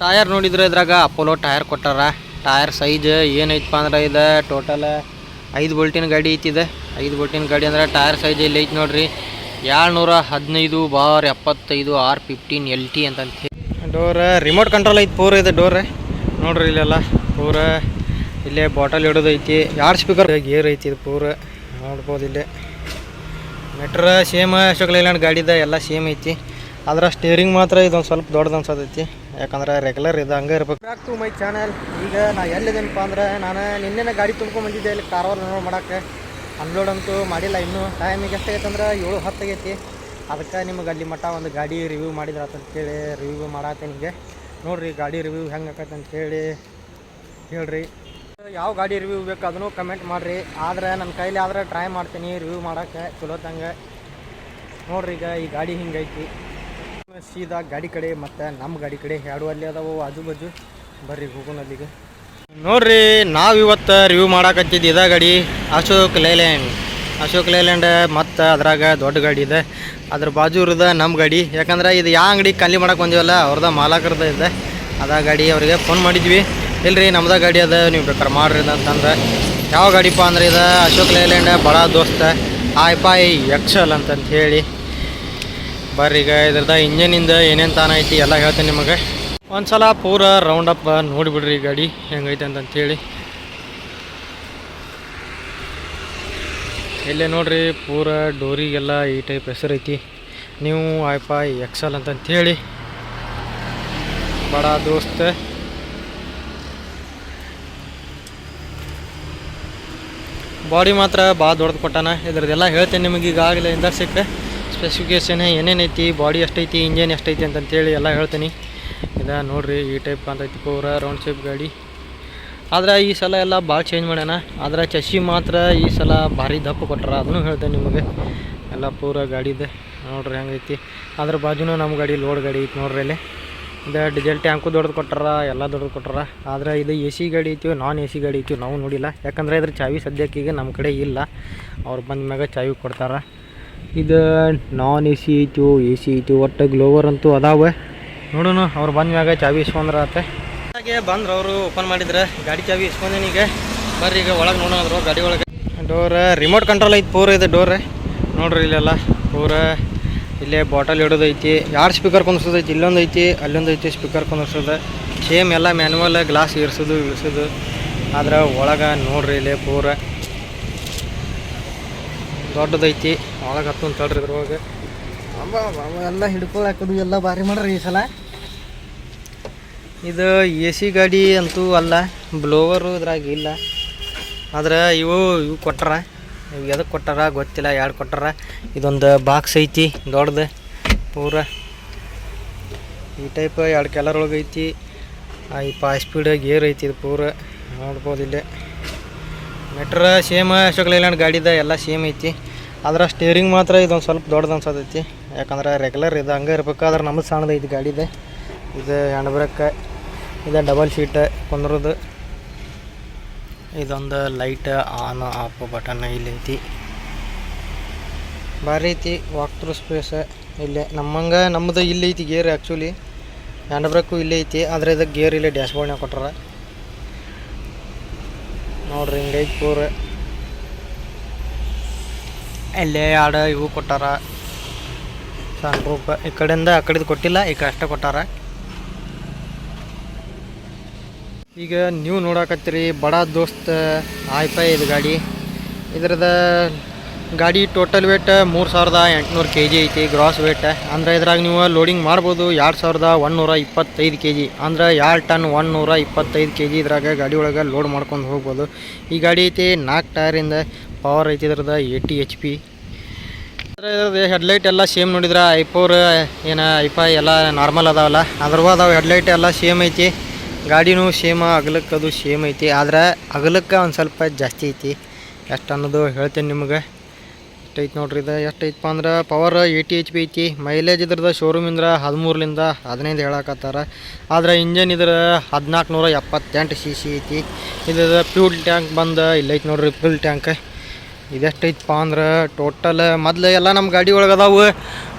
Tyre ನೋಡಿದ್ರೆ ಇದ್ರಾಗ Apollo tyre ಕೊಟ್ಟಾರ. ಟಯರ್ ಸೈಜ್ ಏನೈತಪ್ಪ ಅಂದ್ರೆ ಇದು ಟೋಟಲ್ ಐದು ಬೋಲ್ಟಿನ ಗಾಡಿ ಐತಿದೆ. ಐದು ಬೋಲ್ಟಿನ ಗಾಡಿ ಅಂದ್ರೆ ಟಯರ್ ಸೈಜ್ ಇಲ್ಲಿ ಐತಿ ನೋಡ್ರಿ. ಏಳ್ನೂರ ಹದಿನೈದು ಬಾರ್ ಎಪ್ಪತ್ತೈದು ಆರ್ ಫಿಫ್ಟೀನ್ ಎಲ್ ಟಿ ಅಂತ ಡೋರ್ ರಿಮೋಟ್ ಕಂಟ್ರೋಲ್ ಐತಿ, ಪೂರ ಇದೆ ಡೋರ್ ನೋಡ್ರಿ ಇಲ್ಲೆಲ್ಲ, ಪೂರ ಇಲ್ಲೇ ಬಾಟಲ್ ಇಡೋದು ಐತಿ. ಎರಡು ಸ್ಪೀಕರ್ ಗೇರ್ ಐತಿ ಇದು ಪೂರ. ನೋಡ್ಬೋದು ಇಲ್ಲೇ. ಮೆಟ್ರ ಸೇಮ್ ಅಶೋಕ್ ಲೈಲ್ಯಾಂಡ್ ಗಾಡಿದ ಎಲ್ಲ ಸೇಮ್ ಐತಿ. ಆದ್ರೆ ಸ್ಟೇರಿಂಗ್ ಮಾತ್ರ ಇದೊಂದು ಸ್ವಲ್ಪ ದೊಡ್ಡದು ಅನ್ಸತೈತಿ. ಯಾಕಂದ್ರೆ ರೆಗ್ಯುಲರ್ ಇದು ಹಂಗೆ ಇರ್ಬೇಕು. ಬ್ಯಾಕ್ ಟು ಮೈ ಚಾನಲ್ ಈಗ ನಾ ಎಲ್ಲಿದ್ದೇನಪ್ಪ ಅಂದ್ರೆ ನಾನು ನಿನ್ನೆನ ಗಾಡಿ ತುಂಬ್ಕೊಂಡು ಬಂದಿದ್ದೆ ಇಲ್ಲಿ ಕಾರವಾರ ನೋಡ್ ಮಾಡಕ್ಕೆ. ಅನ್ಲೋಡ್ ಅಂತೂ ಮಾಡಿಲ್ಲ ಇನ್ನೂ. ಟೈಮಿಗೆ ಎಷ್ಟಾಗೈತೆ ಅಂದ್ರೆ ಏಳು ಹತ್ತು ಆಗೈತಿ. ಅದಕ್ಕೆ ನಿಮಗೆ ಅಲ್ಲಿ ಮಟ್ಟ ಒಂದು ಗಾಡಿ ರಿವ್ಯೂ ಮಾಡಿದ್ರೆ ಅಂತೇಳಿ ರಿವ್ಯೂ ಮಾಡತ್ತೆ ನಿಮಗೆ ನೋಡಿರಿ ಗಾಡಿ ರಿವ್ಯೂ ಹೆಂಗೆ ಆಕೈತೆ ಅಂತೇಳಿ ಹೇಳ್ರಿ. ಯಾವ ಗಾಡಿ ರಿವ್ಯೂ ಬೇಕು ಅದನ್ನು ಕಮೆಂಟ್ ಮಾಡಿರಿ. ಆದ್ರೆ ನನ್ನ ಕೈಲಿ ಆದ್ರೆ ಟ್ರೈ ಮಾಡ್ತೀನಿ ರಿವ್ಯೂ ಮಾಡೋಕ್ಕೆ. ಚಲೋತ್ತಂಗೆ ನೋಡ್ರಿ ಈಗ ಈ ಗಾಡಿ ಹಿಂಗೈತಿ. ಸೀದಾ ಗಾಡಿ ಕಡೆ ಮತ್ತೆ ನಮ್ಮ ಗಾಡಿ ಕಡೆ ಎರಡು ಅಲ್ಲಿ ಅದಾವು, ಆಜು ಬಾಜು. ಬರ್ರಿ ಹೋಗೋಣ ಅಲ್ಲಿಗೆ. ನೋಡ್ರಿ, ನಾವು ಇವತ್ತು ರಿವ್ಯೂ ಮಾಡಾಕತ್ತಿದ್ದು ಇದ ಗಾಡಿ, ಅಶೋಕ್ ಲೈಲ್ಯಾಂಡ್ ಅಶೋಕ್ ಲೈಲ್ಯಾಂಡ್ ಮತ್ತು ಅದ್ರಾಗ ದೊಡ್ಡ ಗಾಡಿ ಇದೆ. ಅದ್ರ ಬಾಜು ಇರೋದ ನಮ್ಮ ಗಾಡಿ. ಯಾಕಂದ್ರೆ ಇದು ಯಾವ ಅಂಗಡಿ ಖಾಲಿ ಮಾಡಕ್ಕೆ ಬಂದಿವಲ್ಲ, ಅವ್ರದ ಮಾಲಕರದ ಇದೆ. ಅದ ಗಾಡಿ ಅವರಿಗೆ ಫೋನ್ ಮಾಡಿದ್ವಿ. ಇಲ್ರಿ, ನಮ್ದ ಗಾಡಿ ಅದ, ನೀವು ಬೇಕಾರೆ ಮಾಡ್ರಿ ಅಂತಂದ್ರೆ ಯಾವ ಗಾಡಿಪ್ಪ ಅಂದ್ರೆ ಇದು ಅಶೋಕ್ ಲೈಲ್ಯಾಂಡ್ ಬಡ ದೋಸ್ತ. ಪೈ ಎಕ್ಸಲ್ ಅಂತಂತ ಹೇಳಿ. ಬರ್ರಿ ಈಗ ಇದ್ರದ ಇಂಜನಿಂದ ಏನೇನು ತಾನ ಐತಿ ಎಲ್ಲ ಹೇಳ್ತೇನೆ ನಿಮಗೆ. ಒಂದ್ಸಲ ಪೂರ ರೌಂಡ್ ಅಪ್ ನೋಡಿಬಿಡ್ರಿ ಗಾಡಿ ಹೆಂಗೈತೆ ಅಂತಂತೇಳಿ. ಇಲ್ಲೇ ನೋಡ್ರಿ ಪೂರ ಡೋರಿಗೆಲ್ಲ ಈ ಟೈಪ್ ಹೆಸರು ಐತಿ. ನೀವು ಎಕ್ಸೆಲ್ ಎಕ್ಸಲ್ ಅಂತಂತೇಳಿ. ಬಡ ದೋಸ್ತ. ಬಾಡಿ ಮಾತ್ರ ಭಾಳ ದೊಡ್ಡದು ಕೊಟ್ಟಾನ. ಇದ್ರದ್ದೆಲ್ಲ ಹೇಳ್ತೇನೆ ನಿಮಗೆ ಈಗಾಗಲೇ ಇಂದ ಸ್ಪೆಸಿಫಿಕೇಶನ್ ಏನೇನು ಐತಿ, ಬಾಡಿ ಎಷ್ಟೈತಿ, ಇಂಜಿನ್ ಎಷ್ಟೈತಿ ಅಂತಂತೇಳಿ ಎಲ್ಲ ಹೇಳ್ತೀನಿ. ಇದ ನೋಡಿರಿ ಈ ಟೈಪ್ ಕಾಣ್ತೈತಿ ಪೂರ ರೌಂಡ್ ಶೇಪ್ ಗಾಡಿ. ಆದ್ರೆ ಈ ಸಲ ಎಲ್ಲ ಭಾಳ ಚೇಂಜ್ ಮಾಡ್ಯಾನ. ಆದ್ರೆ ಚಶಿ ಮಾತ್ರ ಈ ಸಲ ಭಾರಿ ದಪ್ಪ ಕೊಟ್ಟರ ಅದನ್ನು ಹೇಳ್ತೇನೆ ನಿಮಗೆ. ಎಲ್ಲ ಪೂರ ಗಾಡಿದೆ ನೋಡ್ರಿ ಹೆಂಗೈತಿ ಅದ್ರ ಬಾಜುನು ನಮ್ಮ ಗಾಡಿ ಲೋಡ್ ಗಾಡಿ ಐತಿ ನೋಡ್ರಿ ಇಲ್ಲಿ. ಇದು ಡೀಸೆಲ್ ಟ್ಯಾಂಕು ದೊಡ್ಡದು ಕೊಟ್ಟಾರ ಎಲ್ಲ ದೊಡ್ಡದು ಕೊಟ್ಟಾರ ಆದ್ರೆ ಇದು ಎ ಸಿ ಗಾಡಿ ಐತಿ ನಾನ್ ಎ ಸಿ ಗಾಡಿ ಐತಿ, ನಾವು ನೋಡಿಲ್ಲ. ಯಾಕಂದ್ರೆ ಇದ್ರ ಚಾವಿ ಸದ್ಯಕ್ಕೆ ಈಗ ನಮ್ಮ ಕಡೆ ಇಲ್ಲ. ಅವ್ರು ಬಂದ ಮ್ಯಾಗ ಚಾವಿ ಕೊಡ್ತಾರ. ಇದು ನಾನ್ ಎ ಸಿ ಐತಿ ಎ ಸಿ ಐತಿ ಒಟ್ಟು ಗ್ಲೋವರ್ ಅಂತೂ ಅದಾವೆ. ನೋಡೋಣ, ಅವ್ರು ಬಂದ ಮ್ಯಾಗ ಚಾವಿ ಇಸ್ಕೊಂಡ್ರ ಆತ ಹಾಗೆ ಬಂದ್ರೆ ಅವರು ಓಪನ್ ಮಾಡಿದ್ರೆ, ಗಾಡಿ ಚಾವಿ ಇಸ್ಕೊಂಡೇನಿ ಈಗ. ಬರ್ರಿ ಈಗ ಒಳಗೆ ನೋಡೋದ್ರು ಗಾಡಿ ಒಳಗೆ. ಡೋರ್ ರಿಮೋಟ್ ಕಂಟ್ರೋಲ್ ಐತಿ, ಪೂರ ಇದೆ ಡೋರ್ ನೋಡ್ರಿ ಇಲ್ಲೆಲ್ಲ, ಪೂರ ಇಲ್ಲೇ ಬಾಟಲ್ ಇಡೋದೈತಿ ಯಾರು ಸ್ಪೀಕರ್ ಕುಂದಿಸೋದೈತಿ ಇಲ್ಲೊಂದು ಐತಿ, ಅಲ್ಲೊಂದು ಐತಿ ಸ್ಪೀಕರ್ ಕುಂದಿಸೋದು ಸೇಮ್ ಎಲ್ಲ ಮ್ಯಾನ್ಯಲ್ ಗ್ಲಾಸ್ ಇರಿಸೋದು, ಇಳಿಸೋದು. ಆದ್ರೆ ಒಳಗೆ ನೋಡ್ರಿ ಇಲ್ಲೇ ಪೂರ. ದೊಡ್ಡದೈತಿ. ಒಳಗೆ ಹತ್ತು ಅಂತ ಹೇಳ್ರಿ ಇದ್ರೊಳಗೆ ಎಲ್ಲ ಹಿಡ್ಕೊಳಕದು ಎಲ್ಲ ಭಾರಿ ಮಾಡ್ರಿ ಈ ಸಲ. ಇದು ಎ ಸಿ ಗಾಡಿ ಅಂತೂ ಅಲ್ಲ ಬ್ಲೋವರು ಇದ್ರಾಗ ಇಲ್ಲ. ಆದ್ರೆ ಇವು ಇವು ಕೊಟ್ಟಾರ ಇವು ಎದಕ್ಕೆ ಕೊಟ್ಟಾರ ಗೊತ್ತಿಲ್ಲ ಎರಡು ಕೊಟ್ಟಾರ. ಇದೊಂದು ಬಾಕ್ಸ್ ಐತಿ ದೊಡ್ಡದು ಪೂರ. ಈ ಟೈಪ್ ಎರಡು ಕೆಲರ್ ಒಳಗೆ ಐತಿ. ಈ ಪಾ ಸ್ಪೀಡ್ ಗೇರ್ ಐತಿ ಇದು ಪೂರ. ನೋಡ್ಬೋದು ಇಲ್ಲೇ. ಮೆಟ್ರ ಸೇಮ್ ಅಶೋಕ್ ಲೈಲ್ಯಾಂಡ್ ಗಾಡಿದ ಎಲ್ಲ ಸೇಮ್ ಐತಿ. ಆದ್ರೆ ಸ್ಟೇರಿಂಗ್ ಮಾತ್ರ ಇದೊಂದು ಸ್ವಲ್ಪ ದೊಡ್ಡದು ಅನ್ಸತೈತಿ. ಯಾಕಂದ್ರೆ ರೆಗ್ಯುಲರ್ ಇದು ಹಂಗೆ ಇರ್ಬೇಕಾದ್ರೆ ನಮ್ಮದು ಸಣ್ಣದು ಐತಿ ಗಾಡಿದೆ. ಇದು ಹ್ಯಾಂಡ್ ಬ್ರೇಕ್ ಇದು ಡಬಲ್ ಶೀಟ್ ಕುಂದ್ರದು. ಇದೊಂದು ಲೈಟ್ ಆನ್ ಆಫ್ ಬಟನ್ ಇಲ್ಲಿ ಐತಿ. ಭಾರಿ ಐತಿ ವಾಕ್ ತ್ರೂ ಸ್ಪೇಸ್ ಇಲ್ಲೇ. ನಮ್ಮಂಗೆ ನಮ್ಮದು ಇಲ್ಲಿ ಐತಿ ಗೇರ್ ಆ್ಯಕ್ಚುಲಿ ಹ್ಯಾಂಡ್ ಬ್ರೇಕು ಇಲ್ಲೇ ಐತಿ, ಆದರೆ ಇದಕ್ಕೆ ಗೇರ್ ಇಲ್ಲೇ ಡ್ಯಾಶ್ಬೋರ್ಡ್ನಾಗ ಕೊಟ್ಟಾರ ನೋಡ್ರಿ ಹಿಂಗೈತಿ ಪೂರ. ಇಲ್ಲೇ ಆಡ ಇವು ಕೊಟ್ಟಾರ. ಸಣ್ಣ ರೂಪ. ಈ ಕಡೆಯಿಂದ ಆ ಕಡೆದು ಕೊಟ್ಟಿಲ್ಲ, ಈ ಕಡೆ ಅಷ್ಟೇ ಕೊಟ್ಟಾರ. ಈಗ ನೀವು ನೋಡಕತ್ತೀರಿ ಬಡ ದೋಸ್ತ ಆಯ್ತಾ ಇದು ಗಾಡಿ. ಇದ್ರದ ಗಾಡಿ ಟೋಟಲ್ ವೇಟ್ ಮೂರು ಸಾವಿರದ ಎಂಟುನೂರು ಕೆ ಜಿ ಐತಿ ಗ್ರಾಸ್ ವೇಟ್ ಅಂದ್ರೆ ಇದ್ರಾಗ ನೀವು ಲೋಡಿಂಗ್ ಮಾಡ್ಬೋದು ಎರಡು ಸಾವಿರದ ಒನ್ನೂರ ಇಪ್ಪತ್ತೈದು ಕೆ ಜಿ ಅಂದ್ರೆ ಎರಡು ಟನ್ ಒನ್ನೂರ ಇಪ್ಪತ್ತೈದು ಕೆ ಜಿ ಇದ್ರಾಗ ಗಾಡಿ ಒಳಗೆ ಲೋಡ್ ಮಾಡ್ಕೊಂಡು ಹೋಗ್ಬೋದು. ಈ ಗಾಡಿ ಐತಿ ನಾಲ್ಕು ಟೈರಿಂದ ಪವರ್ ಐತಿ ಇದ್ರದ ಏಯ್ಟಿ ಎಚ್ ಪಿ ಹೆಡ್ಲೈಟ್ ಎಲ್ಲ ಸೇಮ್ ನೋಡಿದ್ರೆ ಐಫೋರ್ ಏನು ಐಫೈ ಎಲ್ಲ ನಾರ್ಮಲ್ ಅದಾವಲ್ಲ. ಅದ್ರವ ಅದಾವೆ ಹೆಡ್ಲೈಟ್ ಎಲ್ಲ ಸೇಮ್ ಐತಿ. ಗಾಡಿನೂ ಸೇಮ್ ಅಗಲಕ್ಕೆ ಅದು ಸೇಮ್ ಐತಿ. ಆದರೆ ಅಗಲಕ್ಕೆ ಒಂದು ಸ್ವಲ್ಪ ಜಾಸ್ತಿ ಐತಿ. ಎಷ್ಟು ಅನ್ನೋದು ಹೇಳ್ತೇನೆ ನಿಮಗೆ. ಎಷ್ಟೈತಿ ನೋಡ್ರಿ ಇದು, ಎಷ್ಟೈತಪ್ಪ ಅಂದ್ರೆ ಪವರ್ ಏಯ್ಟಿ ಎಚ್ ಪಿ ಐತಿ ಮೈಲೇಜ್ ಇದ್ರದ್ದು ಶೋರೂಮಿಂದ ಹದಿಮೂರರಿಂದ ಹದಿನೈದು ಹೇಳಕತ್ತಾರ. ಆದ್ರೆ ಇಂಜನ್ ಇದ್ರ ಹದಿನಾಲ್ಕು ನೂರ ಎಪ್ಪತ್ತೆಂಟು ಸಿ ಸಿ ಐತಿ. ಇದು ಫ್ಯೂಲ್ ಟ್ಯಾಂಕ್ ಬಂದು ಇಲ್ಲೈತಿ ನೋಡ್ರಿ ಫ್ಯೂಲ್ ಟ್ಯಾಂಕ್ ಇದೆಷ್ಟೈತಪ್ಪ ಅಂದ್ರೆ ಟೋಟಲ್ ಮೊದಲು ಎಲ್ಲ ನಮ್ಮ ಗಾಡಿ ಒಳಗೆ ಅದಾವು.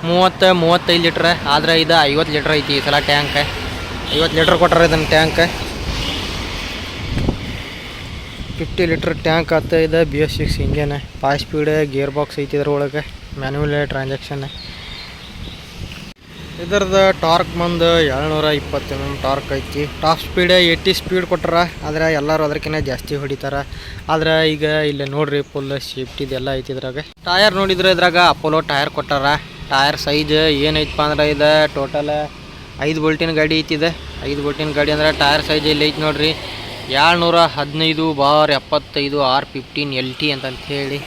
ಮೂವತ್ತು, ಮೂವತ್ತೈದು ಲೀಟ್ರ್, ಆದ್ರೆ ಇದು ಐವತ್ತು ಲೀಟ್ರ್ ಐತಿ ಈ ಸಲ ಟ್ಯಾಂಕ್ ಐವತ್ತು ಲೀಟ್ರ್ ಕೊಟ್ಟಾರ ಇದನ್ನು ಟ್ಯಾಂಕ್ ಫಿಫ್ಟಿ ಲೀಟ್ರ್ ಟ್ಯಾಂಕ್ ಆಗ್ತಾ ಇದೆ. ಬಿ ಎಸ್ ಸಿಕ್ಸ್ ಹಿಂಗೇನೆ. ಫಾಸ್ಟ್ ಸ್ಪೀಡ್ ಗೇರ್ ಬಾಕ್ಸ್ ಐತಿ ಇದ್ರೊಳಗೆ. ಮ್ಯಾನ್ಯಲ್ ಟ್ರಾನ್ಸಾಕ್ಷನ್ ಇದರದ ಟಾರ್ಕ್ ಬಂದು ಏಳ್ನೂರ ಇಪ್ಪತ್ತು ಎಂ ಟಾರ್ಕ್ ಐತಿ. ಟಾಪ್ ಸ್ಪೀಡ್ ಏಯ್ಟಿ ಸ್ಪೀಡ್ ಕೊಟ್ಟಾರ ಆದರೆ ಎಲ್ಲರೂ ಅದಕ್ಕಿಂತ ಜಾಸ್ತಿ ಹೊಡಿತಾರ. ಆದರೆ ಈಗ ಇಲ್ಲಿ ನೋಡ್ರಿ ಫುಲ್ ಸೇಫ್ಟಿದೆಲ್ಲ ಐತಿ ಇದ್ರಾಗ. ಟಯರ್ ನೋಡಿದ್ರೆ ಇದ್ರಾಗ ಅಪೋಲೋ ಟಯರ್ ಕೊಟ್ಟಾರ. ಟಯರ್ ಸೈಜ್ ಏನೈತಪ್ಪ ಅಂದ್ರೆ ಇದು ಟೋಟಲ್ ಐದು ಬೋಲ್ಟಿನ ಗಾಡಿ ಐತಿದೆ ಐದು ಬೋಲ್ಟಿನ ಗಾಡಿ ಅಂದ್ರೆ ಟಯರ್ ಸೈಜ್ ಇಲ್ಲಿ ಐತಿ ನೋಡ್ರಿ. ಏಳ್ನೂರ ಹದಿನೈದು ಬಾರ್ ಎಪ್ಪತ್ತೈದು ಆರ್ ಫಿಫ್ಟೀನ್ ಎಲ್ ಟಿ ಅಂತಂತ ಹೇಳಿ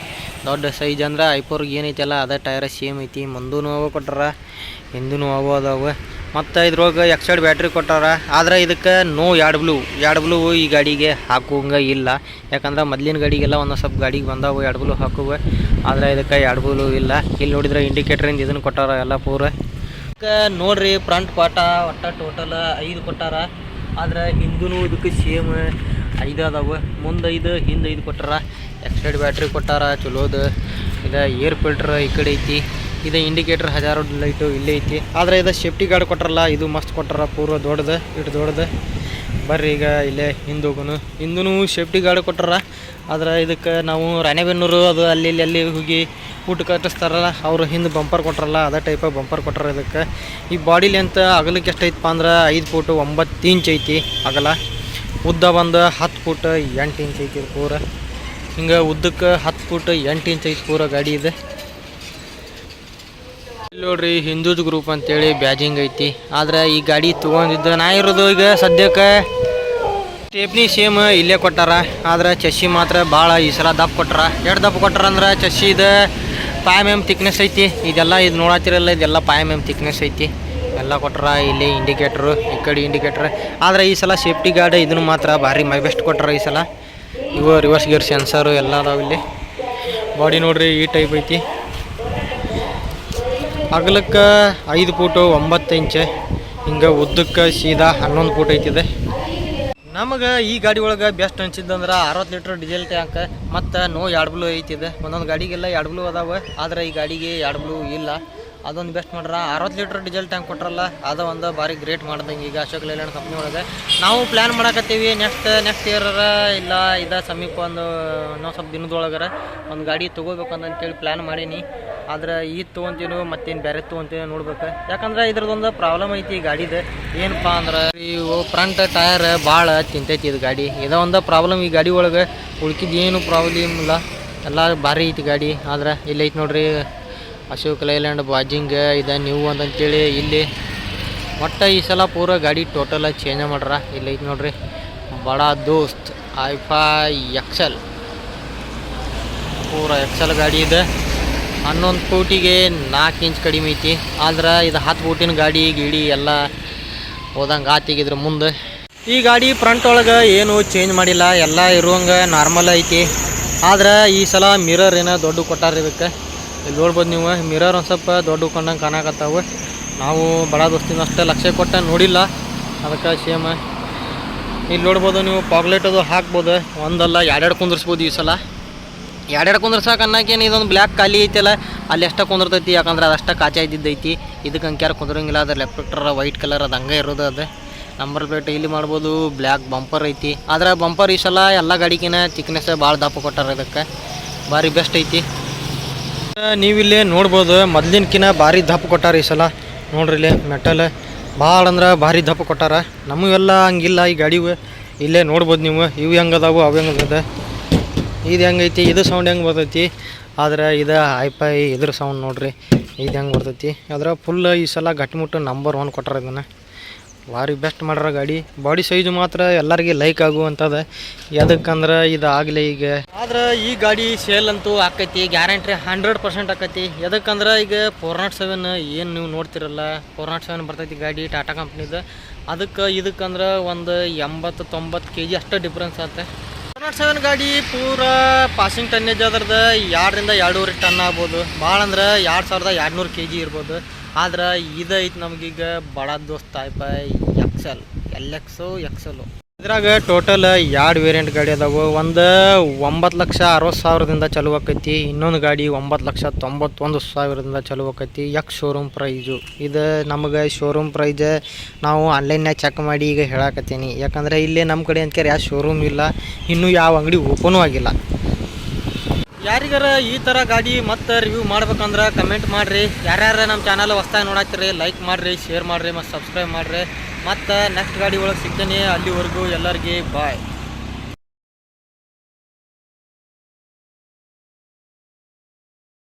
ದೊಡ್ಡ ಸೈಜ್ ಅಂದ್ರೆ ಐಪೋರ್ಗೆ ಏನೈತಲ್ಲ, ಅದೇ ಟೈರ ಸೇಮ್ ಐತಿ. ಮುಂದೂ ಹೋಗೋ ಕೊಟ್ಟಾರ ಹಿಂದೂ ಅವು ಅದಾವ. ಮತ್ತು ಇದ್ರೊಳಗೆ ಎಕ್ಸೈಡ್ ಬ್ಯಾಟ್ರಿ ಕೊಟ್ಟಾರ. ಆದ್ರೆ ಇದಕ್ಕೆ ನೋ ಎರಡು ಬ್ಲೂ ಎರಡು ಬ್ಲೂ ಈ ಗಾಡಿಗೆ ಹಾಕುವಂಗ ಇಲ್ಲ. ಯಾಕಂದ್ರೆ ಮೊದ್ಲಿನ ಗಾಡಿಗೆಲ್ಲ ಒಂದು ಸ್ವಲ್ಪ ಗಾಡಿಗೆ ಬಂದಾವು ಎರಡು ಬ್ಲೂ ಹಾಕುವ. ಆದ್ರೆ ಇದಕ್ಕೆ ಎರಡು ಬ್ಲೂ ಇಲ್ಲ. ಇಲ್ಲಿ ನೋಡಿದ್ರೆ ಇಂಡಿಕೇಟ್ರಿಂದ ಇದನ್ನು ಕೊಟ್ಟಾರ ಎಲ್ಲ ಪೂರ. ನೋಡ್ರಿ ಫ್ರಂಟ್ ಪಾಟ ಒಟ್ಟ ಟೋಟಲ್ ಐದು ಕೊಟ್ಟಾರ. ಆದ್ರೆ ಹಿಂದೂ ಇದಕ್ಕೆ ಸೇಮ್ ಐದು ಅದಾವ. ಮುಂದೆ ಐದು, ಹಿಂದೆ ಐದು ಕೊಟ್ಟಾರ ಎಕ್ಸೈಡ್ ಬ್ಯಾಟ್ರಿ ಕೊಟ್ಟಾರ, ಚಲೋದು. ಇದು ಏರ್ ಫಿಲ್ಟ್ರ್ ಈ ಕಡೆ ಐತಿ. ಇದು ಇಂಡಿಕೇಟರ್ ಹಜಾರು ಲೈಟು ಇಲ್ಲೇ ಐತಿ. ಆದ್ರೆ ಇದು ಸೇಫ್ಟಿ ಗಾರ್ಡ್ ಕೊಟ್ಟಾರಲ್ಲ ಇದು ಮಸ್ತ್ ಕೊಟ್ಟಾರ ಪೂರ್ವ ದೊಡ್ಡದು ಇಟ್ಟು ದೊಡ್ಡದು. ಬರ್ರಿ ಈಗ ಇಲ್ಲೇ ಹಿಂದೆ ಹೋಗೋನು. ಹಿಂದೂ ಸೇಫ್ಟಿ ಗಾರ್ಡ್ ಕೊಟ್ಟಾರ. ಆದ್ರೆ ಇದಕ್ಕೆ ನಾವು ರಾಣೆಬೆನ್ನೂರು ಅದು ಅಲ್ಲಿ ಇಲ್ಲಿ ಅಲ್ಲಿ ಹೋಗಿ ಊಟ ಕಟ್ಟಿಸ್ತಾರಲ್ಲ, ಅವರು ಹಿಂದೆ ಬಂಪರ್ ಕೊಟ್ರಲ್ಲ, ಅದೇ ಟೈಪ ಬಂಪರ್ ಕೊಟ್ಟಾರ ಇದಕ್ಕೆ. ಈ ಬಾಡಿ ಲೆಂತ್ ಅಗಲಕ್ಕೆ ಎಷ್ಟು ಐತಪ್ಪ ಅಂದ್ರೆ ಐದು ಫೂಟ್ ಒಂಬತ್ತು ಇಂಚ್ ಐತಿ ಅಗಲ. ಉದ್ದ ಬಂದು ಹತ್ತು ಫೂಟ್ ಎಂಟು ಇಂಚ್ ಐತಿ ಪೂರ. ಹಿಂಗೆ ಉದ್ದಕ್ಕೆ ಹತ್ತು ಫೂಟ್ ಎಂಟು ಇಂಚ್ ಐತಿ ಪೂರ ಗಾಡಿ ಇದೆ. ಇಲ್ಲಿ ನೋಡ್ರಿ ಹಿಂದೂಜ್ ಗ್ರೂಪ್ ಅಂತೇಳಿ ಬ್ಯಾಜಿಂಗ್ ಐತಿ. ಆದ್ರೆ ಈ ಗಾಡಿ ತಗೊಂಡಿದ್ದ ನಾ ಇರೋದು ಈಗ ಸದ್ಯಕ್ಕೆ ಟೇಪ್ನಿ ಸೇಮ್ ಇಲ್ಲೇ ಕೊಟ್ಟಾರ. ಆದ್ರೆ ಚಸ್ಸಿ ಮಾತ್ರ ಭಾಳ ಈ ಸಲ ದಪ್ಪ ಕೊಟ್ಟಾರ ಎರಡು ದಪ್ಪ ಕೊಟ್ಟಾರ ಅಂದ್ರೆ ಚಸ್ಸಿ ಇದು ಫೈವ್ ಎಂ ತಿಕ್ನೆಸ್ ಐತಿ. ಇದೆಲ್ಲ ಇದು ನೋಡತ್ತಿರಲ್ಲ ಇದೆಲ್ಲ ಫೈವ್ ಎಂ ತಿಕ್ನೆಸ್ ಐತಿ. ಎಲ್ಲ ಕೊಟ್ಟಾರ ಇಲ್ಲಿ ಇಂಡಿಕೇಟ್ರು ಈ ಕಡೆ ಇಂಡಿಕೇಟ್ರ್ ಆದ್ರೆ ಈ ಸಲ ಸೇಫ್ಟಿ ಗಾರ್ಡ್ ಇದನ್ನು ಮಾತ್ರ ಭಾರಿ ಮೈ ಬೆಸ್ಟ್ ಕೊಟ್ಟಾರ ಈ ಸಲ. ಇವು ರಿವರ್ಸ್ ಗೇರ್ ಸೆನ್ಸರು ಎಲ್ಲ ಅದಾವ ಇಲ್ಲಿ. ಬಾಡಿ ನೋಡ್ರಿ ಈ ಟೈಪ್ ಐತಿ. ಅಗಲಕ್ಕೆ ಐದು ಫೂಟು ಒಂಬತ್ತು ಇಂಚೆ, ಹಿಂಗೆ ಉದ್ದಕ್ಕೆ ಸೀದಾ ಹನ್ನೊಂದು ಫೂಟ್ ಐತಿದೆ. ನಮಗೆ ಈ ಗಾಡಿ ಒಳಗೆ ಬೆಸ್ಟ್ ಅನ್ಸಿದ್ದಂದ್ರೆ ಅರವತ್ತು ಲೀಟ್ರ್ ಡೀಸೆಲ್ ಟ್ಯಾಂಕ್ ಮತ್ತು ನೋ ಎರಡು ಬ್ಲೂ ಐತಿದೆ. ಒಂದೊಂದು ಗಾಡಿಗೆಲ್ಲ ಎರಡು ಬ್ಲೂ ಅದಾವೆ, ಆದರೆ ಈ ಗಾಡಿಗೆ ಎರಡು ಬ್ಲೂ ಇಲ್ಲ. ಅದೊಂದು ಬೆಸ್ಟ್ ಮಾಡ್ರ, ಅರವತ್ತು ಲೀಟ್ರ್ ಡೀಸೆಲ್ ಟ್ಯಾಂಕ್ ಕೊಟ್ರಲ್ಲ, ಅದು ಒಂದು ಭಾರಿ ಗ್ರೇಟ್ ಮಾಡ್ದಂಗೆ ಈಗ ಅಶೋಕ್ ಲೇಲ್ಯಾಂಡ್ ಕಂಪ್ನಿ ಒಳಗೆ. ನಾವು ಪ್ಲ್ಯಾನ್ ಮಾಡಕತ್ತೀವಿ ನೆಕ್ಸ್ಟ್ ನೆಕ್ಸ್ಟ್ ಇಯರ ಇಲ್ಲ, ಇದ ಸಮೀಪ ಒಂದು, ಇನ್ನೊಂದು ಸ್ವಲ್ಪ ದಿನದೊಳಗರ ಒಂದು ಗಾಡಿ ತೊಗೋಬೇಕು ಅಂತೇಳಿ ಪ್ಲ್ಯಾನ್ ಮಾಡೀನಿ. ಆದ್ರೆ ಇದು ತೊಗೊಂತೀನೋ ಮತ್ತೇನು ಬೇರೆ ತೊಗೊಂತೀನೋ ನೋಡ್ಬೇಕು. ಯಾಕಂದ್ರೆ ಇದ್ರದೊಂದು ಪ್ರಾಬ್ಲಮ್ ಐತಿ ಈ ಗಾಡಿದು. ಏನಪ್ಪ ಅಂದ್ರೆ ಇವು ಫ್ರಂಟ್ ಟಯರ್ ಭಾಳ ತಿಂತೈತಿ ಇದು ಗಾಡಿ. ಇದೋ ಒಂದು ಪ್ರಾಬ್ಲಮ್ ಈ ಗಾಡಿ ಒಳಗೆ. ಉಳ್ಕಿದ್ದು ಏನು ಪ್ರಾಬ್ಲಮ್ ಇಲ್ಲ. ಎಲ್ಲ ಭಾರಿ ಐತಿ ಗಾಡಿ. ಆದ್ರೆ ಇಲ್ಲಿ ಐತಿ ನೋಡ್ರಿ, ಅಶೋಕ್ ಲೈಲ್ಯಾಂಡ್ ಬಾಜಿಂಗ್ ಇದೆ ನೀವು ಅಂತಂತೇಳಿ ಇಲ್ಲಿ ಒಟ್ಟು ಈ ಸಲ ಪೂರ ಗಾಡಿ ಟೋಟಲ್ ಚೇಂಜ್ ಮಾಡ್ರ. ಇಲ್ಲಿ ಐತಿ ನೋಡ್ರಿ, ಬಡ ದೋಸ್ತ್ ಐಫಾ ಎಕ್ಸಲ್ ಪೂರ ಎಕ್ಸಲ್ ಗಾಡಿ ಇದೆ. ಹನ್ನೊಂದು ಫೂಟಿಗೆ ನಾಲ್ಕು ಇಂಚ್ ಕಡಿಮೆ ಐತಿ. ಆದ್ರೆ ಇದು ಹತ್ತು ಫೂಟಿನ ಗಾಡಿ, ಗೀಡಿ ಎಲ್ಲ ಹೋದಂಗೆ ಆತಿಗಿದ್ರ ಮುಂದೆ. ಈ ಗಾಡಿ ಫ್ರಂಟ್ ಒಳಗೆ ಏನು ಚೇಂಜ್ ಮಾಡಿಲ್ಲ, ಎಲ್ಲ ಇರುವಂಗೆ ನಾರ್ಮಲ್ ಐತಿ. ಆದ್ರೆ ಈ ಸಲ ಮಿರರ್ ಏನೋ ದೊಡ್ಡ ಕೊಟ್ಟಾರ ಇದಕ್ಕೆ. ಇಲ್ಲಿ ನೋಡ್ಬೋದು ನೀವು ಮಿರರ್ ಒಂದು ಸ್ವಲ್ಪ ದೊಡ್ಡ ಕೊಂಡಂಗೆ ಕಾಣಕತ್ತಾವು. ನಾವು ಬಡ ದೋಸ್ತಿನ ಅಷ್ಟೇ ಲಕ್ಷ ಕೊಟ್ಟ ನೋಡಿಲ್ಲ. ಅದಕ್ಕೆ ಸೇಮ್ ಇಲ್ಲಿ ನೋಡ್ಬೋದು ನೀವು ಪಾಗ್ಲೆಟ್ ಅದು ಹಾಕ್ಬೋದು. ಒಂದಲ್ಲ ಎರಡೆರಡು ಕುಂದಿರ್ಸ್ಬೋದು ಈ ಸಲ. ಎರಡೆರಡು ಕುಂದ್ರಸಾಕ ಅನ್ನಕೇನು ಇದೊಂದು ಬ್ಲ್ಯಾಕ್ ಖಾಲಿ ಐತಲ್ಲ, ಅಲ್ಲಿ ಎಷ್ಟ ಕುಂದ್ರತೈತಿ, ಯಾಕಂದ್ರೆ ಅದಷ್ಟ ಕಾಚ ಇದ್ದಿದ್ದೈತಿ. ಇದಕ್ಕೆ ಅಂಕ್ಯಾರ ಕುಂದ್ರಂಗಿಲ್ಲ, ಅದ್ರ ಲೆಫ್ಟ್ರ ವೈಟ್ ಕಲರ್ ಅದು, ಹಂಗೆ ಇರೋದು ಅದು. ನಂಬರ್ ಪ್ಲೇಟ್ ಇಲ್ಲಿ ಮಾಡ್ಬೋದು ಬ್ಲ್ಯಾಕ್ ಬಂಪರ್ ಐತಿ. ಆದ್ರೆ ಬಂಪರ್ ಈ ಸಲ ಎಲ್ಲ ಗಾಡಿಗಿನ ಚಿಕ್ನೆಸ್ ಭಾಳ ದಪ್ಪ ಕೊಟ್ಟಾರ ಇದಕ್ಕೆ. ಭಾರಿ ಬೆಸ್ಟ್ ಐತಿ. ನೀವಿಲ್ಲಿ ನೋಡ್ಬೋದು, ಮೊದ್ಲಿನ್ಕಿನ ಭಾರಿ ದಪ್ಪ ಕೊಟ್ಟಾರ ಈ ಸಲ. ನೋಡ್ರಿ ಇಲ್ಲಿ ಮೆಟಲ್ ಭಾಳ ಅಂದ್ರೆ ಭಾರಿ ದಪ್ಪ ಕೊಟ್ಟಾರ. ನಮಗೆಲ್ಲ ಹಂಗಿಲ್ಲ ಈ ಗಾಡಿವು. ಇಲ್ಲೇ ನೋಡ್ಬೋದು ನೀವು, ಇವು ಹೆಂಗೆ ಅದಾವು, ಅವು ಹೆಂಗೆ ಅದ ಇದು ಹೆಂಗೈತಿ? ಇದು ಸೌಂಡ್ ಹೆಂಗೆ ಬರ್ತೈತಿ? ಆದ್ರೆ ಇದು ಹೈಫೈ ಇದ್ರ ಸೌಂಡ್ ನೋಡ್ರಿ. ಇದು ಹೆಂಗೆ ಬರ್ತೈತಿ? ಅದ್ರ ಫುಲ್ ಈ ಸಲ ಗಟ್ಟಿಮುಟ್ಟು ನಂಬರ್ ಒನ್ ಕೊಟ್ಟಾರ ಇದನ್ನು. ಭಾರಿ ಬೆಸ್ಟ್ ಮಾಡ್ಯಾರ ಗಾಡಿ. ಬಾಡಿ ಸೈಜು ಮಾತ್ರ ಎಲ್ಲರಿಗೆ ಲೈಕ್ ಆಗುವಂಥದ್ದು ಎದಕ್ಕಂದ್ರೆ ಇದು ಆಗಲಿ ಈಗ. ಆದ್ರೆ ಈ ಗಾಡಿ ಸೇಲ್ ಅಂತೂ ಆಕೈತಿ ಗ್ಯಾರಂಟಿ ಹಂಡ್ರೆಡ್ ಪರ್ಸೆಂಟ್ ಆಕೈತಿ. ಎದಕ್ಕಂದ್ರೆ ಈಗ ಫೋರ್ ನಾಟ್ ಸೆವೆನ್ ಏನು ನೀವು ನೋಡ್ತಿರಲ್ಲ ಫೋರ್ ನಾಟ್ ಸೆವೆನ್ ಬರ್ತೈತಿ ಗಾಡಿ ಟಾಟಾ ಕಂಪ್ನಿದು ಅದಕ್ಕೆ ಇದಕ್ಕಂದ್ರೆ ಒಂದು ಎಂಬತ್ತು ತೊಂಬತ್ತು ಕೆ ಜಿ ಅಷ್ಟು ಡಿಫ್ರೆನ್ಸ್ ಆಗುತ್ತೆ ನಾಟ್ ಸೆವೆನ್ ಗಾಡಿ ಪೂರಾ ಪಾಸಿಂಗ್ ಟನ್ನೇಜ್ ಅದ್ರದ್ದು ಎರಡರಿಂದ ಎರಡೂವರೆ ಟನ್ ಆಗ್ಬೋದು. ಭಾಳ ಅಂದ್ರೆ ಎರಡು ಸಾವಿರದ ಎರಡುನೂರು ಕೆ ಜಿ ಇರ್ಬೋದು. ಆದ್ರೆ ಇದು ಐತಿ ನಮಗೀಗ Bada Dost XL, L X XL ಇದ್ರಾಗ ಟೋಟಲ್ ಎರಡು ವೇರಿಯಂಟ್ ಗಾಡಿ ಅದಾವು. ಒಂದು ಒಂಬತ್ತು ಲಕ್ಷ ಅರವತ್ತು ಸಾವಿರದಿಂದ ಚಲೋ ಆಕೈತಿ ಇನ್ನೊಂದು ಗಾಡಿ ಒಂಬತ್ತು ಲಕ್ಷ ತೊಂಬತ್ತೊಂದು ಸಾವಿರದಿಂದ ಚಲೋ ಆಕೈತಿ ಯಾಕೆ ಶೋರೂಮ್ ಪ್ರೈಸು ಇದು ನಮಗೆ ಶೋರೂಮ್ ಪ್ರೈಸ್ ನಾವು ಆನ್ಲೈನ್ಯಾಗ ಚೆಕ್ ಮಾಡಿ ಈಗ ಹೇಳಾಕತ್ತೀನಿ. ಯಾಕಂದರೆ ಇಲ್ಲಿ ನಮ್ಮ ಕಡೆ ಅಂತ ಯಾವ ಶೋರೂಮ್ ಇಲ್ಲ, ಇನ್ನೂ ಯಾವ ಅಂಗಡಿ ಓಪನೂ ಆಗಿಲ್ಲ. ಯಾರಿಗಾರ ಈ ಥರ ಗಾಡಿ ಮತ್ತೆ ರಿವ್ಯೂ ಮಾಡ್ಬೇಕಂದ್ರೆ ಕಮೆಂಟ್ ಮಾಡಿರಿ. ಯಾರ್ಯಾರು ನಮ್ಮ ಚಾನಲ್ ಹೊಸ್ದಾಗಿ ನೋಡತ್ತೀರಿ ಲೈಕ್ ಮಾಡಿರಿ ಶೇರ್ ಮಾಡಿರಿ ಮತ್ತು ಸಬ್ಸ್ಕ್ರೈಬ್ ಮಾಡಿರಿ. ಮತ್ತು ನೆಕ್ಸ್ಟ್ ಗಾಡಿ ಒಳಗೆ ಸಿಗ್ತೇನೆ ಅಲ್ಲಿವರೆಗೂ ಎಲ್ಲರಿಗೆ ಬಾಯ್